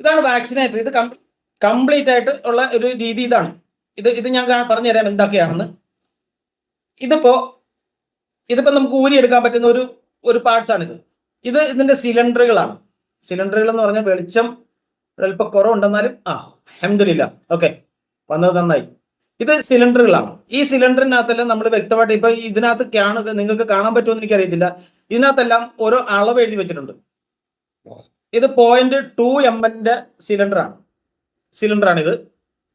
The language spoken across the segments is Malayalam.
ഇതാണ് വാക്സിനേറ്റർ ഇത് കംപ്ലീറ്റ് ആയിട്ട് ഉള്ള ഒരു രീതി ഇതാണ്. ഇത് ഇത് ഞാൻ പറഞ്ഞു പറഞ്ഞുതരാം എന്തൊക്കെയാണെന്ന്. ഇതിപ്പോ ഇതിപ്പോ നമുക്ക് ഊരി എടുക്കാൻ പറ്റുന്ന ഒരു ഒരു പാർട്സ് ആണിത്. ഇത് ഇതിന്റെ സിലിണ്ടറുകളാണ് സിലിണ്ടറുകൾ എന്ന് പറഞ്ഞാൽ വെളിച്ചം അല്പം കുറവുണ്ടെന്നാലും ആ അഹമ്മദില്ല ഓക്കെ വന്നത് നന്നായി. ഇത് സിലിണ്ടറുകളാണ് ഈ സിലിണ്ടറിനകത്തെല്ലാം നമ്മൾ വ്യക്തമായിട്ട് ഇപ്പൊ ഇതിനകത്ത് കാണുക നിങ്ങൾക്ക് കാണാൻ പറ്റുമോ പറ്റുമെന്ന് എനിക്കറിയത്തില്ല. ഇതിനകത്തെല്ലാം ഓരോ അളവ് എഴുതി വെച്ചിട്ടുണ്ട്. ഇത് പോയിന്റ് ടു എം എല്ലിന്റെ സിലിണ്ടറാണ് സിലിണ്ടറാണ് ഇത്.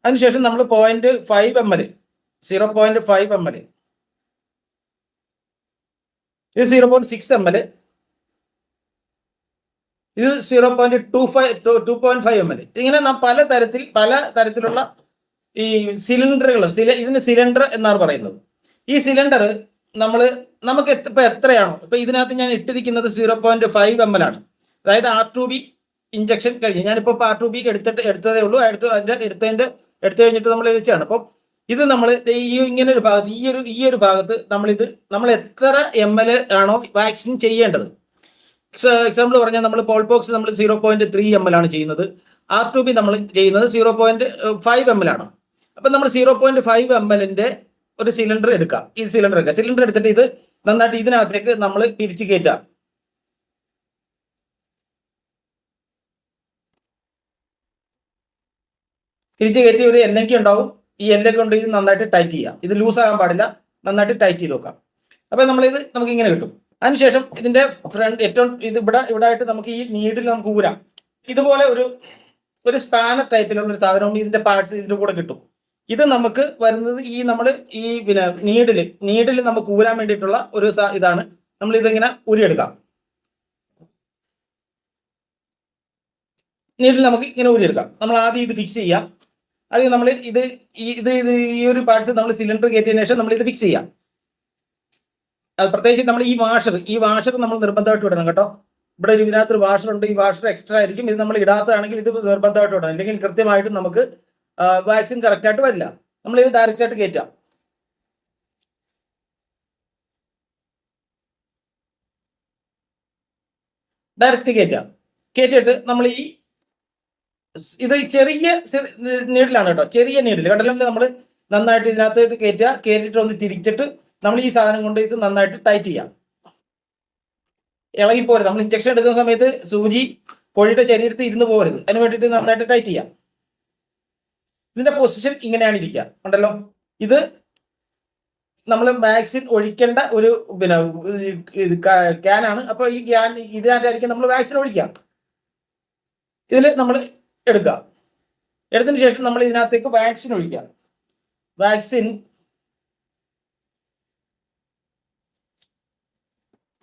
അതിനുശേഷം നമ്മൾ point five M L zero point five M L ഇത് zero point six M L ഇത് zero point two five two point five M L ഇങ്ങനെ നാം പല തരത്തിൽ പല തരത്തിലുള്ള ഈ സിലിണ്ടറുകൾ സില ഇതിന് സിലിണ്ടർ എന്നാണ് പറയുന്നത്. ഈ സിലിണ്ടർ നമ്മൾ നമുക്ക് എത്ര- എത്രയാണോ? ഇപ്പൊ ഇതിനകത്ത് ഞാൻ ഇട്ടിരിക്കുന്നത് zero point five M L ആണ്. അതായത് ആർ ടു ബി ഇഞ്ചക്ഷൻ കഴിഞ്ഞ്. ഞാനിപ്പോ ആർ ടു ബിക്ക് എടുത്തിട്ട് എടുത്തതേ ഉള്ളൂ. എടുത്ത് അതിന്റെ എടുത്തതിന്റെ എടുത്തു കഴിഞ്ഞിട്ട് നമ്മൾ എഴുതിച്ചാണ് അപ്പം ഇത് നമ്മൾ ഈ ഇങ്ങനെ ഒരു ഭാഗത്ത് ഈ ഒരു ഈ ഒരു ഭാഗത്ത് നമ്മൾ ഇത് നമ്മൾ എത്ര എം എൽ ആണോ വാക്സിൻ ചെയ്യേണ്ടത്? എക്സാമ്പിൾ പറഞ്ഞാൽ നമ്മൾ പോൾപോക്സ് നമ്മൾ zero point three M L ആണ് ചെയ്യുന്നത്. ആർ ടു ബി നമ്മൾ ചെയ്യുന്നത് zero point five M L ആണ്. അപ്പം നമ്മൾ സീറോ പോയിന്റ് ഫൈവ് എം എല്ലിന്റെ ഒരു സിലിണ്ടർ എടുക്കാം. ഈ സിലിണ്ടർ എടുക്കാം. സിലിണ്ടർ എടുത്തിട്ട് ഇത് നന്നായിട്ട് ഇതിനകത്തേക്ക് നമ്മൾ പിരിച്ചു കയറ്റാം. തിരിച്ച് കയറ്റി ഒരു എല്ലൊക്കെ ഉണ്ടാവും. ഈ എല്ലൊക്കെ കൊണ്ട് ഇത് നന്നായിട്ട് ടൈറ്റ് ചെയ്യാം. ഇത് ലൂസ് ആകാൻ പാടില്ല. നന്നായിട്ട് ടൈറ്റ് ചെയ്ത് വെക്കാം അപ്പൊ നമ്മളിത് നമുക്ക് ഇങ്ങനെ കിട്ടും. അതിനുശേഷം ഇതിന്റെ ഫ്രണ്ട് ഏറ്റവും ഇത് ഇവിടെ ഇവിടെ ആയിട്ട് നമുക്ക് ഈ നീഡിൽ നമുക്ക് ഊരാം. ഇതുപോലെ ഒരു ഒരു സ്പാനർ ടൈപ്പിലുള്ള ഒരു സാധനം ഇതിന്റെ പാർട്സ് ഇതിന്റെ കൂടെ കിട്ടും. ഇത് നമുക്ക് വരുന്നത് ഈ നമ്മൾ ഈ പിന്നെ നീഡിൽ നീഡിൽ നമുക്ക് ഊരാൻ വേണ്ടിയിട്ടുള്ള ഒരു ഇതാണ്. നമ്മൾ ഇതിങ്ങനെ ഊരിയെടുക്കാം. നീഡിൽ നമുക്ക് ഇങ്ങനെ ഊരിയെടുക്കാം. നമ്മൾ ആദ്യം ഇത് ഫിക്സ് ചെയ്യാം. ആദ്യം നമ്മൾ ഇത് ഇത് ഇത് ഈ ഒരു പാർട്സ് നമ്മൾ സിലിണ്ടർ കയറ്റിയതിനു ശേഷം നമ്മൾ ഇത് ഫിക്സ് ചെയ്യാം. അത് പ്രത്യേകിച്ച് നമ്മൾ ഈ വാഷർ ഈ വാഷർ നമ്മൾ നിർബന്ധമായിട്ട് വിടണം കേട്ടോ. ഇവിടെ ഒരു ഇതിനകത്ത് ഒരു വാഷർ ഉണ്ട് ഈ വാഷർ എക്സ്ട്രാ ആയിരിക്കും. ഇത് നമ്മൾ ഇടാത്തതാണെങ്കിൽ ഇത് നിർബന്ധമായിട്ട് വിടണം അല്ലെങ്കിൽ കൃത്യമായിട്ട് നമുക്ക് വാക്സിൻ കറക്റ്റ് ആയിട്ട് വരില്ല. നമ്മൾ ഇത് ഡയറക്റ്റ് ആയിട്ട് കയറ്റാം. ഡയറക്റ്റ് കയറ്റാം. കയറ്റിയിട്ട് നമ്മൾ ഈ ഇത് ചെറിയ നീഡിലാണ് കേട്ടോ. ചെറിയ നീഡിൽ കണ്ടല്ലോ നമ്മൾ നന്നായിട്ട് ഇതിനകത്ത് കയറ്റുക കയറ്റിട്ട് ഒന്ന് തിരിച്ചിട്ട് നമ്മൾ ഈ സാധനം കൊണ്ട് ഇത് നന്നായിട്ട് ടൈറ്റ് ചെയ്യാം. ഇളകി പോരുത് നമ്മൾ ഇഞ്ചക്ഷൻ എടുക്കുന്ന സമയത്ത് സൂചി കോഴിയുടെ ശരീരത്തിൽ ഇരുന്ന് പോരുത്. അതിന് വേണ്ടിയിട്ട് നന്നായിട്ട് ടൈറ്റ് ചെയ്യാം. ഇതിന്റെ പൊസിഷൻ ഇങ്ങനെയാണ് ഇരിക്കുക. ഉണ്ടല്ലോ ഇത് നമ്മൾ വാക്സിൻ ഒഴിക്കേണ്ട ഒരു പിന്നെ ക്യാനാണ് അപ്പോൾ ഈ ക്യാൻ ഇതിനകത്തായിരിക്കും നമ്മൾ വാക്സിൻ ഒഴിക്കുക. ഇതിൽ നമ്മൾ എടുക്കുക. എടുത്തതിന് ശേഷം നമ്മൾ ഇതിനകത്തേക്ക് വാക്സിൻ ഒഴിക്കുക. വാക്സിൻ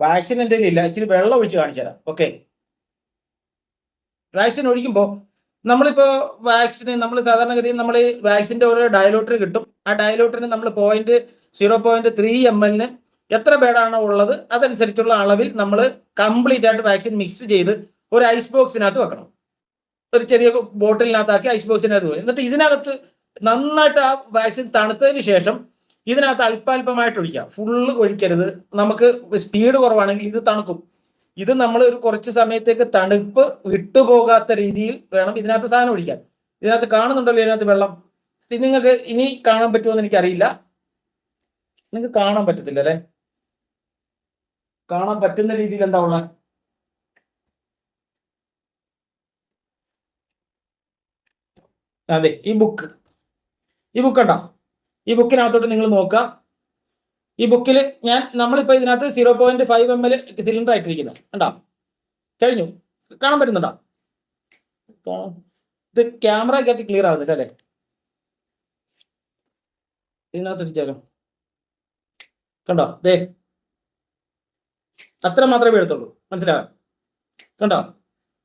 വാക്സിൻ എന്റെ ഇല്ല ഇച്ചിരി വെള്ളം ഒഴിച്ച് കാണിച്ചു തരാം. ഓക്കെ വാക്സിൻ ഒഴിക്കുമ്പോൾ നമ്മളിപ്പോൾ വാക്സിന് നമ്മൾ സാധാരണഗതിയിൽ നമ്മൾ വാക്സിന്റെ ഓരോ ഡയലോട്ടർ കിട്ടും. ആ ഡയലോട്ടറിന് നമ്മൾ point zero point three M എല്ലിന് എത്ര ബേഡാണോ ഉള്ളത് അതനുസരിച്ചുള്ള അളവിൽ നമ്മൾ കംപ്ലീറ്റ് ആയിട്ട് വാക്സിൻ മിക്സ് ചെയ്ത് ഒരു ഐസ് ബോക്സിനകത്ത് വെക്കണം. ഒരു ചെറിയ ബോട്ടിലിനകത്താക്കി ഐസ് ബോക്സിനകത്ത് പോയി. എന്നിട്ട് ഇതിനകത്ത് നന്നായിട്ട് ആ വാക്സിൻ തണുത്തതിന് ശേഷം ഇതിനകത്ത് അല്പാൽപമായിട്ട് ഒഴിക്കുക ഫുള്ള് ഒഴിക്കരുത്. നമുക്ക് സ്പീഡ് കുറവാണെങ്കിൽ ഇത് തണുക്കും. ഇത് നമ്മൾ ഒരു കുറച്ച് സമയത്തേക്ക് തണുപ്പ് വിട്ടുപോകാത്ത രീതിയിൽ വേണം ഇതിനകത്ത് സാധനം ഒഴിക്കാൻ. ഇതിനകത്ത് കാണുന്നുണ്ടല്ലോ ഇതിനകത്ത് വെള്ളം. നിങ്ങൾക്ക് ഇനി കാണാൻ പറ്റുമോ എന്ന് എനിക്കറിയില്ല. നിങ്ങൾക്ക് കാണാൻ പറ്റത്തില്ല അല്ലേ? കാണാൻ പറ്റുന്ന രീതിയിൽ എന്താ ഉള്ളത്? അതെ ഈ ബുക്ക് ഈ ബുക്ക് കണ്ടോ? ഈ ബുക്കിനകത്തോട്ട് നിങ്ങൾ നോക്കുക. ഈ ബുക്കിൽ ഞാൻ നമ്മളിപ്പോൾ ഇതിനകത്ത് zero point five M L cylinder ആയിട്ടിരിക്കുന്നു. കണ്ടോ? കഴിഞ്ഞു. കാണാൻ പറ്റുന്നുണ്ടോ? ഇത് ക്യാമറ കയറ്റി ക്ലിയർ ആവുന്നില്ല അല്ലേ? ഇതിനകത്ത് കണ്ടോ? ദേ. അത്ര മാത്രമേ വീഴത്തുള്ളൂ. മനസ്സിലായോ? കണ്ടോ?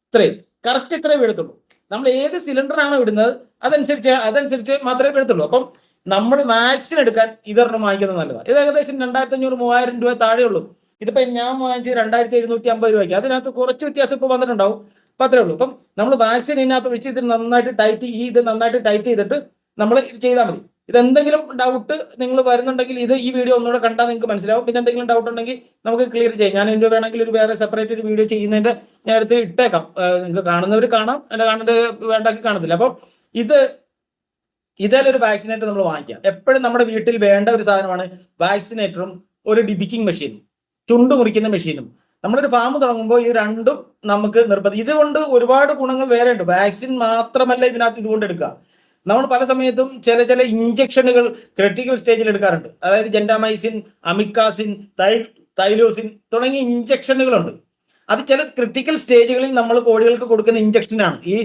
ഇത്രയും. കറക്റ്റ് ഇത്രയും വീഴത്തുള്ളൂ. നമ്മൾ ഏത് സിലിണ്ടറാണോ ഇടുന്നത് അതനുസരിച്ച് അതനുസരിച്ച് മാത്രമേ എടുത്തുള്ളൂ അപ്പം നമ്മൾ വാക്സിൻ എടുക്കാൻ ഇതൊരെണ്ണം വാങ്ങിക്കുന്നത് നല്ലതാണ് ഇത് ഏകദേശം രണ്ടായിരത്തി അഞ്ഞൂറ് മൂവായിരം രൂപ താഴെയുള്ളൂ ഇതിപ്പോ ഞാൻ വാങ്ങിച്ച് രണ്ടായിരത്തി എഴുന്നൂറ്റി അമ്പത് രൂപയ്ക്ക്. അതിനകത്ത് കുറച്ച് വ്യത്യാസം ഇപ്പോൾ വന്നിട്ടുണ്ടാവും. അപ്പൊ അത്രേ ഉള്ളൂ. അപ്പം നമ്മൾ വാക്സിൻ ഇതിനകത്ത് ഒഴിച്ച് ഇത് നന്നായിട്ട് ടൈറ്റ് ഈ ഇത് നന്നായിട്ട് ടൈറ്റ് ചെയ്തിട്ട് നമ്മൾ ഇത് ചെയ്താൽ മതി. ഇതെന്തെങ്കിലും ഡൗട്ട് നിങ്ങൾ വരുന്നുണ്ടെങ്കിൽ ഇത് ഈ വീഡിയോ ഒന്നുകൂടെ കണ്ടാൽ നിങ്ങൾക്ക് മനസ്സിലാവും. പിന്നെ എന്തെങ്കിലും ഡൗട്ട് ഉണ്ടെങ്കിൽ നമുക്ക് ക്ലിയർ ചെയ്യാം. ഞാൻ ഇതിന്റെ വേണമെങ്കിൽ ഒരു വേറെ സെപ്പറേറ്റ് ഒരു വീഡിയോ ചെയ്യുന്നതിന്റെ ഞാൻ എടുത്ത് ഇട്ടേക്കാം. നിങ്ങൾക്ക് കാണുന്നവർ കാണാം. അല്ല കാണേണ്ട വേണ്ടാക്കി കാണത്തില്ല. അപ്പം ഇത് ഇതേലൊരു വാക്സിനേറ്റർ നമ്മൾ വാങ്ങിക്കാം. എപ്പോഴും നമ്മുടെ വീട്ടിൽ വേണ്ട ഒരു സാധനമാണ് വാക്സിനേറ്ററും ഒരു ഡിബിക്കിംഗ് മെഷീനും ചുണ്ട് മുറിക്കുന്ന മെഷീനും നമ്മളൊരു ഫാം തുടങ്ങുമ്പോൾ ഈ രണ്ടും നമുക്ക് നിർബന്ധം. ഇതുകൊണ്ട് ഒരുപാട് ഗുണങ്ങൾ വേറെ ഉണ്ട് വാക്സിൻ മാത്രമല്ല ഇതിനകത്ത് ഇതുകൊണ്ട് എടുക്കുക. നമ്മൾ പല സമയത്തും ചില ചില ഇഞ്ചക്ഷനുകൾ ക്രിട്ടിക്കൽ സ്റ്റേജിൽ എടുക്കാറുണ്ട്. അതായത് ജെൻഡാമൈസിൻ അമിക്കാസിൻ തൈ തൈലോസിൻ തുടങ്ങിയ ഇഞ്ചക്ഷനുകളുണ്ട് അത് ചില ക്രിട്ടിക്കൽ സ്റ്റേജുകളിൽ നമ്മൾ കോഴികൾക്ക് കൊടുക്കുന്ന ഇഞ്ചക്ഷനാണ് ഈ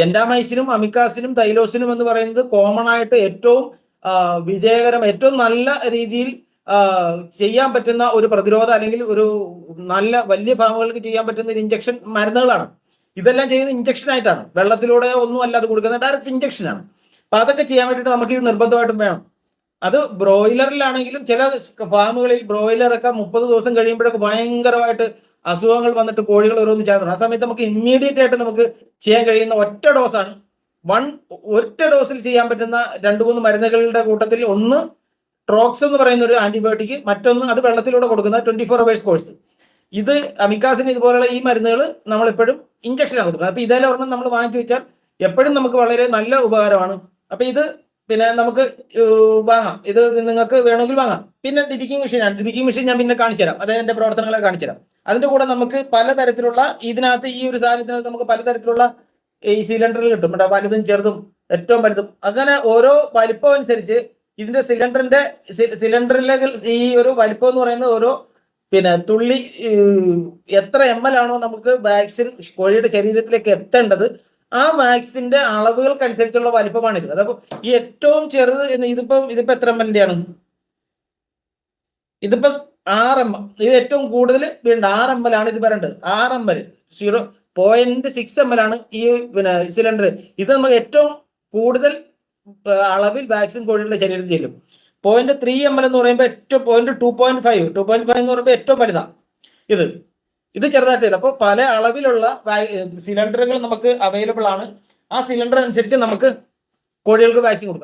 ജെൻഡാമൈസിനും അമിക്കാസിനും തൈലോസിനും എന്ന് പറയുന്നത് കോമൺ ആയിട്ട് ഏറ്റവും വിജയകരം ഏറ്റവും നല്ല രീതിയിൽ ചെയ്യാൻ പറ്റുന്ന ഒരു പ്രതിരോധ അല്ലെങ്കിൽ ഒരു നല്ല വലിയ ഫാമുകൾക്ക് ചെയ്യാൻ പറ്റുന്ന ഒരു ഇഞ്ചക്ഷൻ മരുന്നുകളാണ്. ഇതെല്ലാം ചെയ്യുന്ന ഇഞ്ചക്ഷൻ ആയിട്ടാണ്. വെള്ളത്തിലൂടെ ഒന്നും അല്ല അത് കൊടുക്കുന്നത്. ഡയറക്റ്റ് ഇഞ്ചക്ഷൻ ആണ്. അപ്പൊ അതൊക്കെ ചെയ്യാൻ വേണ്ടിയിട്ട് നമുക്ക് ഇത് നിർബന്ധമായിട്ടും വേണം. അത് ബ്രോയിലറിലാണെങ്കിലും ചില ഫാമുകളിൽ ബ്രോയിലറൊക്കെ മുപ്പത് ദിവസം കഴിയുമ്പോഴൊക്കെ ഭയങ്കരമായിട്ട് അസുഖങ്ങൾ വന്നിട്ട് കോഴികൾ ഓരോന്ന് ചേർന്നു ആ സമയത്ത് നമുക്ക് ഇമ്മീഡിയറ്റ് ആയിട്ട് നമുക്ക് ചെയ്യാൻ കഴിയുന്ന ഒറ്റ ഡോസാണ്. വൺ ഒറ്റ ഡോസിൽ ചെയ്യാൻ പറ്റുന്ന രണ്ട് മൂന്ന് മരുന്നുകളുടെ കൂട്ടത്തിൽ ഒന്ന് ട്രോക്സ് എന്ന് പറയുന്ന ഒരു ആന്റിബയോട്ടിക് മറ്റൊന്ന് അത് വെള്ളത്തിലൂടെ കൊടുക്കുന്ന ട്വന്റി ഫോർ അവേഴ്സ് കോഴ്സ് ഇത് അമിക്കാസിന് ഇതുപോലുള്ള ഈ മരുന്നുകൾ നമ്മൾ എപ്പോഴും ഇഞ്ചക്ഷനാണ് കൊടുക്കുന്നത്. അപ്പൊ ഇതെല്ലാം ഒരെണ്ണം നമ്മൾ വാങ്ങിച്ചു വെച്ചാൽ എപ്പോഴും നമുക്ക് വളരെ നല്ല ഉപകാരമാണ്. അപ്പൊ ഇത് പിന്നെ നമുക്ക് വാങ്ങാം. ഇത് നിങ്ങൾക്ക് വേണമെങ്കിൽ വാങ്ങാം. പിന്നെ ഡിബിക്കിംഗ് ആണ്. ഡിബിക്കിംഗ് മെഷീൻ ഞാൻ പിന്നെ കാണിച്ചു തരാം. അതായത് എന്റെ പ്രവർത്തനങ്ങളെ കാണിച്ചു തരാം. അതിന്റെ കൂടെ നമുക്ക് പലതരത്തിലുള്ള ഇതിനകത്ത് ഈ ഒരു സാധനത്തിനകത്ത് നമുക്ക് പലതരത്തിലുള്ള ഈ സിലിണ്ടറിൽ കിട്ടും. കേട്ടോ വലുതും ചെറുതും ഏറ്റവും വലുതും. അങ്ങനെ ഓരോ വലിപ്പം അനുസരിച്ച് ഇതിന്റെ സിലിണ്ടറിന്റെ സിലിണ്ടറിലെ ഈ ഒരു വലിപ്പം എന്ന് പറയുന്നത് ഓരോ പിന്നെ തുള്ളി എത്ര എം എൽ ആണോ നമുക്ക് വാക്സിൻ കോഴിയുടെ ശരീരത്തിലേക്ക് എത്തേണ്ടത് ആ വാക്സിന്റെ അളവുകൾക്കനുസരിച്ചുള്ള വലിപ്പമാണിത്. അതപ്പോ ഈ ഏറ്റവും ചെറുത് ഇതിപ്പം ഇതിപ്പോ എത്ര എം എല്ലിന്റെ ആണ് ഇതിപ്പോ ആറ് എം ഇത് ഏറ്റവും കൂടുതൽ വേണ്ട ആറ് എം എൽ ആണ് ഇത് വരേണ്ടത്. ആറ് M L zero point six M L ആണ് ഈ പിന്നെ സിലിണ്ടർ ഇത് നമുക്ക് ഏറ്റവും കൂടുതൽ അളവിൽ വാക്സിൻ കോഴികളുടെ ശരീരത്തിൽ ചെല്ലും. പോയിന്റ് ത്രീ എം എൽ എന്ന് പറയുമ്പോൾ ഏറ്റവും point two point five two point five എന്ന് പറയുമ്പോൾ ഏറ്റവും വലുതാണ് ഇത്. ഇത് ചെറുതായിട്ട് അപ്പൊ അപ്പോൾ പല അളവിലുള്ള സിലിണ്ടറുകൾ നമുക്ക് അവൈലബിൾ ആണ്. ആ സിലിണ്ടർ അനുസരിച്ച് നമുക്ക് കോഴികൾക്ക് വാക്സിൻ കൊടുക്കാം.